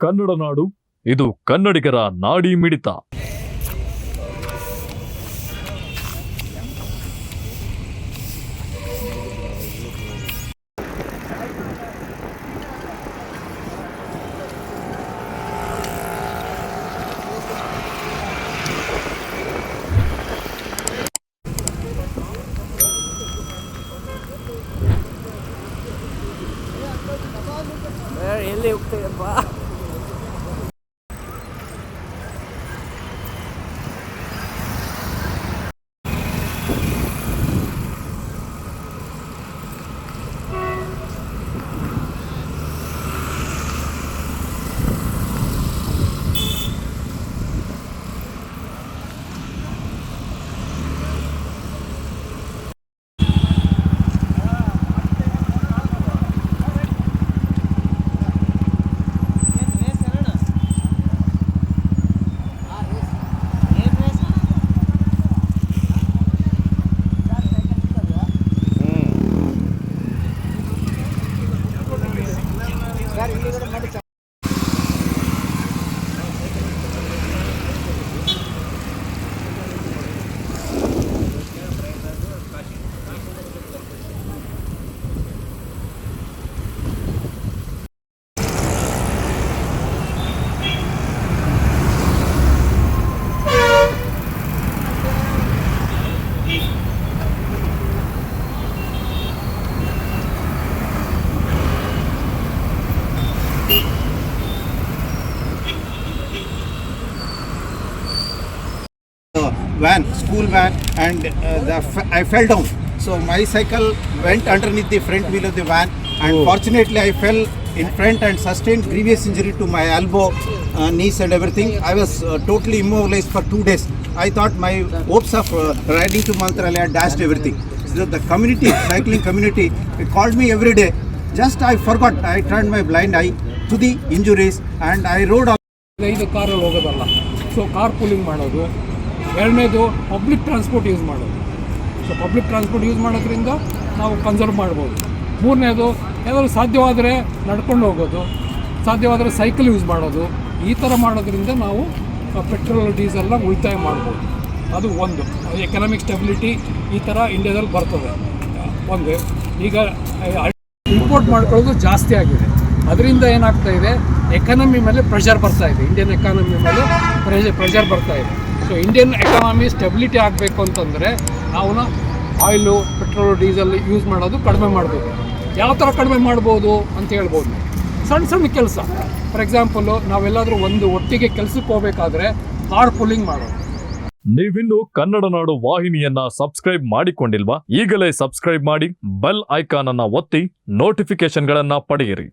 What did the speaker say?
ಕನ್ನಡ ನಾಡು ಇದು ಕನ್ನಡಿಗರ ನಾಡಿ ಮಿಡಿತ. ಎಲ್ಲಿ ಹೋಗ್ತೀಯಪ್ಪ? van, school van, and uh, the f- I fell down. So my cycle went underneath the front wheel of the van, and fortunately I fell in front and sustained grievous injury to my elbow, uh, knees, and everything. I was uh, totally immobilized for two days. I thought my hopes of uh, riding to Mantralaya dashed everything. So the community, cycling community, it called me every day. Just I forgot. I turned my blind eye to the injuries, and I rode. all ಐದು ಕಾರಲ್ಲಿ ಹೋಗೋದಲ್ಲ so car pooling ಮಾಡೋದು ಎರಡನೇದು public transport use ಮಾಡೋದು. So public transport use ಮಾಡೋದ್ರಿಂದ ನಾವು conserve ಮಾಡ್ಬೋದು. ಮೂರನೇದು ಏನಾದರೂ ಸಾಧ್ಯವಾದರೆ ನಡ್ಕೊಂಡು ಹೋಗೋದು, ಸಾಧ್ಯವಾದರೆ ಸೈಕಲ್ ಯೂಸ್ ಮಾಡೋದು, ಈ ಥರ ಮಾಡೋದ್ರಿಂದ ನಾವು ಪೆಟ್ರೋಲ್ ಡೀಸೆಲ್ನ ಉಳಿತಾಯ ಮಾಡ್ಬೋದು. ಅದು ಒಂದು. ಎಕನಾಮಿಕ್ ಸ್ಟೆಬಿಲಿಟಿ ಈ ಥರ ಇಂಡಿಯಾದಲ್ಲಿ ಬರ್ತದೆ. ಒಂದು. ಈಗ ಇಂಪೋರ್ಟ್ ಮಾಡ್ಕೊಳ್ಳೋದು ಜಾಸ್ತಿ ಆಗಿದೆ. ಅದರಿಂದ ಏನಾಗ್ತಾ ಇದೆ? ಎಕಾನಮಿ ಮೇಲೆ ಪ್ರೆಷರ್ ಬರ್ತಾ ಇದೆ. ಇಂಡಿಯನ್ ಎಕಾನಮಿ ಮೇಲೆ ಪ್ರೆಷರ್ ಪ್ರೆಷರ್ ಬರ್ತಾ ಇದೆ. ಸೊ ಇಂಡಿಯನ್ ಎಕಾನಮಿ ಸ್ಟೆಬಿಲಿಟಿ ಆಗಬೇಕು ಅಂತಂದರೆ ನಾವು ಆಯಿಲು ಪೆಟ್ರೋಲು ಡೀಸೆಲ್ ಯೂಸ್ ಮಾಡೋದು ಕಡಿಮೆ ಮಾಡಬೇಕು. ಯಾವ ಥರ ಕಡಿಮೆ ಮಾಡ್ಬೋದು ಅಂತ ಹೇಳ್ಬೋದು. ಸಣ್ಣ ಸಣ್ಣ ಕೆಲಸ. ಫಾರ್ ಎಕ್ಸಾಂಪಲು ನಾವೆಲ್ಲಾದರೂ ಒಂದು ಒಟ್ಟಿಗೆ ಕೆಲಸಕ್ಕೆ ಹೋಗಬೇಕಾದ್ರೆ ಕಾರ್ ಪುಲ್ಲಿಂಗ್ ಮಾಡೋದು. ನೀವಿನ್ನು ಕನ್ನಡ ನಾಡು ವಾಹಿನಿಯನ್ನ ಸಬ್ಸ್ಕ್ರೈಬ್ ಮಾಡಿಕೊಂಡಿಲ್ವಾ? ಈಗಲೇ ಸಬ್ಸ್ಕ್ರೈಬ್ ಮಾಡಿ ಬೆಲ್ ಐಕಾನ್ ಅನ್ನ ಒತ್ತಿ ನೋಟಿಫಿಕೇಶನ್ಗಳನ್ನ ಪಡೆಯಿರಿ.